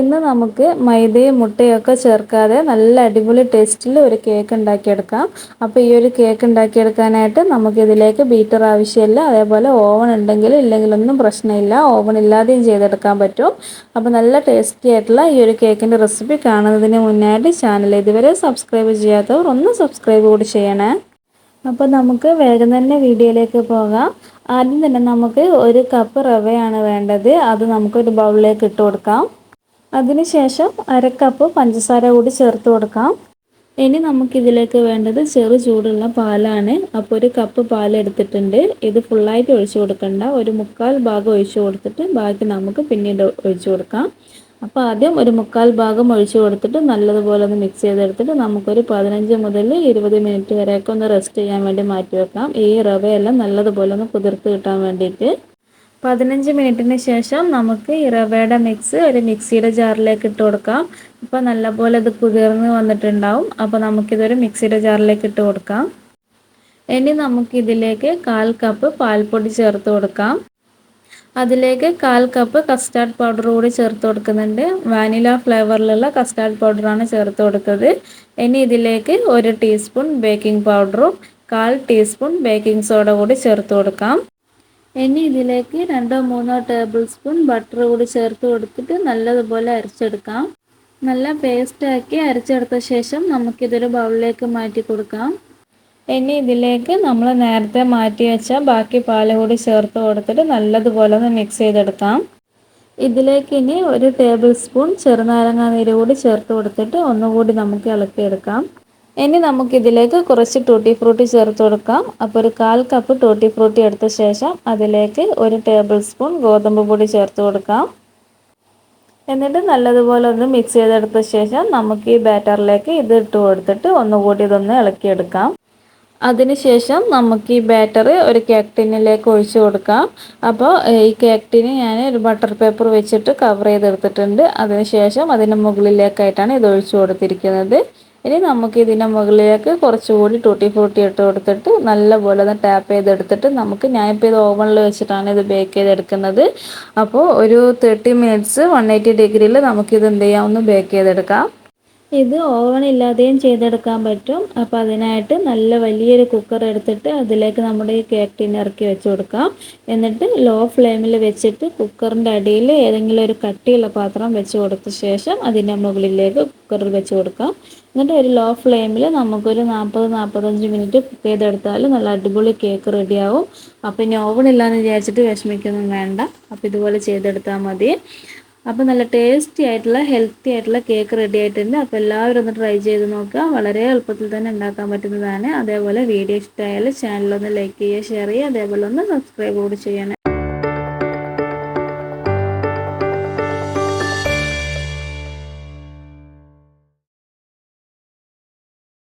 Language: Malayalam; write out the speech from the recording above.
ഇന്ന് നമുക്ക് മൈദയും മുട്ടയും ഒക്കെ ചേർക്കാതെ നല്ല അടിപൊളി ടേസ്റ്റിൽ ഒരു കേക്ക് ഉണ്ടാക്കിയെടുക്കാം. അപ്പോൾ ഈ ഒരു കേക്ക് ഉണ്ടാക്കിയെടുക്കാനായിട്ട് നമുക്കിതിലേക്ക് ബീറ്റർ ആവശ്യമില്ല. അതേപോലെ ഓവൺ ഉണ്ടെങ്കിൽ ഇല്ലെങ്കിലൊന്നും പ്രശ്നമില്ല. ഓവൺ ഇല്ലാതെയും ചെയ്തെടുക്കാൻ പറ്റും. അപ്പോൾ നല്ല ടേസ്റ്റി ആയിട്ടുള്ള ഈ ഒരു കേക്കിന്റെ റെസിപ്പി കാണുന്നതിന് മുന്നായിട്ട് ചാനൽ ഇതുവരെ സബ്സ്ക്രൈബ് ചെയ്യാത്തവർ ഒന്ന് സബ്സ്ക്രൈബ് കൂടി ചെയ്യണേ. അപ്പോൾ നമുക്ക് വേഗം തന്നെ വീഡിയോയിലേക്ക് പോകാം. ആദ്യം തന്നെ നമുക്ക് ഒരു കപ്പ് റവയാണ് വേണ്ടത്. അത് നമുക്കൊരു ബൗളിലേക്ക് ഇട്ട് കൊടുക്കാം. അതിനുശേഷം അര കപ്പ് പഞ്ചസാര കൂടി ചേർത്ത് കൊടുക്കാം. ഇനി നമുക്കിതിലേക്ക് വേണ്ടത് ചെറു ചൂടുള്ള പാലാണ്. അപ്പോൾ ഒരു കപ്പ് പാൽ എടുത്തിട്ടുണ്ട് ഇത് ഫുള്ളായിട്ട് ഒഴിച്ചു കൊടുക്കണ്ട. ഒരു മുക്കാൽ ഭാഗം ഒഴിച്ചു കൊടുത്തിട്ട് ബാക്കി നമുക്ക് പിന്നീട് ഒഴിച്ചു കൊടുക്കാം. അപ്പോൾ ആദ്യം ഒരു മുക്കാൽ ഭാഗം ഒഴിച്ചു കൊടുത്തിട്ട് നല്ലതുപോലെ ഒന്ന് മിക്സ് ചെയ്തെടുത്തിട്ട് നമുക്കൊരു പതിനഞ്ച് മുതൽ ഇരുപത് മിനിറ്റ് വരെയൊക്കെ ഒന്ന് റെസ്റ്റ് ചെയ്യാൻ വേണ്ടി മാറ്റി വെക്കാം. ഈ റവയെല്ലാം നല്ലതുപോലെ ഒന്ന് കുതിർത്ത് കിട്ടാൻ വേണ്ടിയിട്ട്. പതിനഞ്ച് മിനിറ്റിന് ശേഷം നമുക്ക് ഈ റവയുടെ മിക്സ് ഒരു മിക്സിയുടെ ജാറിലേക്ക് ഇട്ട് കൊടുക്കാം. അപ്പോൾ നല്ലപോലെ ഇത് കുതിർന്ന് വന്നിട്ടുണ്ടാവും. അപ്പോൾ നമുക്കിതൊരു മിക്സിയുടെ ജാറിലേക്ക് ഇട്ട് കൊടുക്കാം. ഇനി നമുക്കിതിലേക്ക് കാൽ കപ്പ് പാൽപ്പൊടി ചേർത്ത് കൊടുക്കാം. അതിലേക്ക് കാൽ കപ്പ് കസ്റ്റാർഡ് പൗഡർ കൂടി ചേർത്ത് കൊടുക്കുന്നുണ്ട്. വാനില ഫ്ലേവറിലുള്ള കസ്റ്റാർഡ് പൗഡറാണ് ചേർത്ത് കൊടുക്കുന്നത് ഇനി ഇതിലേക്ക് ഒരു ടീസ്പൂൺ ബേക്കിംഗ് പൗഡറും കാൽ ടീസ്പൂൺ ബേക്കിംഗ് സോഡ കൂടി ചേർത്ത് കൊടുക്കാം. ഇനി ഇതിലേക്ക് രണ്ടോ മൂന്നോ ടേബിൾ സ്പൂൺ ബട്ടർ കൂടി ചേർത്ത് കൊടുത്തിട്ട് നല്ലതുപോലെ അരച്ചെടുക്കാം. നല്ല പേസ്റ്റാക്കി അരച്ചെടുത്ത ശേഷം നമുക്കിതൊരു ബൗളിലേക്ക് മാറ്റി കൊടുക്കാം. ഇനി ഇതിലേക്ക് നമ്മൾ നേരത്തെ മാറ്റി വെച്ച ബാക്കി പാൽ കൂടി ചേർത്ത് കൊടുത്തിട്ട് നല്ലതുപോലെ ഒന്ന് മിക്സ് ചെയ്തെടുക്കാം. ഇതിലേക്ക് ഇനി ഒരു ടേബിൾ സ്പൂൺ ചെറുനാരങ്ങ നീര് കൂടി ചേർത്ത് കൊടുത്തിട്ട് ഒന്നുകൂടി നമുക്ക് ഇളക്കിയെടുക്കാം. ഇനി നമുക്കിതിലേക്ക് കുറച്ച് ടൂട്ടി ഫ്രൂട്ടി ചേർത്ത് കൊടുക്കാം. അപ്പോൾ ഒരു കാൽ കപ്പ് ടൂട്ടി ഫ്രൂട്ടി എടുത്ത ശേഷം അതിലേക്ക് ഒരു ടേബിൾ സ്പൂൺ ഗോതമ്പ് പൊടി ചേർത്ത് കൊടുക്കാം. എന്നിട്ട് നല്ലതുപോലെ ഒന്ന് മിക്സ് ചെയ്തെടുത്ത ശേഷം നമുക്ക് ഈ ബാറ്ററിലേക്ക് ഇത് ഇട്ട് കൊടുത്തിട്ട് ഒന്നുകൂടി ഇതൊന്ന് ഇളക്കിയെടുക്കാം. അതിനുശേഷം നമുക്ക് ഈ ബാറ്റർ ഒരു കേക്ക് ടിന്നിലേക്ക് ഒഴിച്ചു കൊടുക്കാം. അപ്പോൾ ഈ കേക്ക് ടിന് ഞാൻ ഒരു ബട്ടർ പേപ്പർ വെച്ചിട്ട് കവർ ചെയ്തെടുത്തിട്ടുണ്ട്. അതിനുശേഷം അതിന്റെ മുകളിലേക്കായിട്ടാണ് ഇത് ഒഴിച്ചു കൊടുത്തിരിക്കുന്നത്. ഇനി നമുക്ക് ഇതിന്റെ മുകളിലേക്ക് കുറച്ചുകൂടി ടൂട്ടി ഫ്രൂട്ടി ഇട്ട് കൊടുത്തിട്ട് നല്ലപോലെ ഒന്ന് ടാപ്പ് ചെയ്തെടുത്തിട്ട് നമുക്ക് ഞാനിപ്പോൾ ഇത് ഓവണിൽ വെച്ചിട്ടാണ് ഇത് ബേക്ക് ചെയ്തെടുക്കുന്നത്. അപ്പോൾ ഒരു തേർട്ടി മിനിറ്റ്സ് വൺ എയ്റ്റി ഡിഗ്രിയിൽ നമുക്കിത് എന്ത് ചെയ്യാം? ഒന്ന് ബേക്ക് ചെയ്തെടുക്കാം. ഇത് ഓവൺ ഇല്ലാതെയും ചെയ്തെടുക്കാൻ പറ്റും. അപ്പോൾ അതിനായിട്ട് നല്ല വലിയൊരു കുക്കർ എടുത്തിട്ട് അതിലേക്ക് നമ്മുടെ ഈ കേക്ക് ടിൻ ഇറക്കി വെച്ച് കൊടുക്കാം. എന്നിട്ട് ലോ ഫ്ലെയിമിൽ വെച്ചിട്ട് കുക്കറിന്റെ അടിയിൽ ഏതെങ്കിലും ഒരു കട്ടിയുള്ള പാത്രം വെച്ച് കൊടുത്ത ശേഷം അതിന്റെ മുകളിലേക്ക് കുക്കറിൽ വെച്ച് കൊടുക്കാം. എന്നിട്ട് ഒരു ലോ ഫ്ലെയിമിൽ നമുക്കൊരു നാൽപ്പത് നാൽപ്പത്തഞ്ച് മിനിറ്റ് കുക്ക് ചെയ്തെടുത്താൽ നല്ല അടിപൊളി കേക്ക് റെഡിയാവും അപ്പോൾ ഇനി ഓവൺ ഇല്ലാന്ന് വിചാരിച്ചിട്ട് വിഷമിക്കൊന്നും വേണ്ട. അപ്പോൾ ഇതുപോലെ ചെയ്തെടുത്താൽ മതി. അപ്പോൾ നല്ല ടേസ്റ്റി ആയിട്ടുള്ള ഹെൽത്തി ആയിട്ടുള്ള കേക്ക് റെഡി ആയിട്ടുണ്ട്. അപ്പോൾ എല്ലാവരും ഒന്ന് ട്രൈ ചെയ്ത് നോക്കുക. വളരെ എളുപ്പത്തിൽ തന്നെ ഉണ്ടാക്കാൻ പറ്റുന്നതാണ്. അതേപോലെ വീഡിയോ ഇഷ്ടമായാൽ ചാനലൊന്ന് ലൈക്ക് ചെയ്യുക ഷെയർ ചെയ്യുക അതേപോലെ ഒന്ന് സബ്സ്ക്രൈബ് കൂടി ചെയ്യണേ.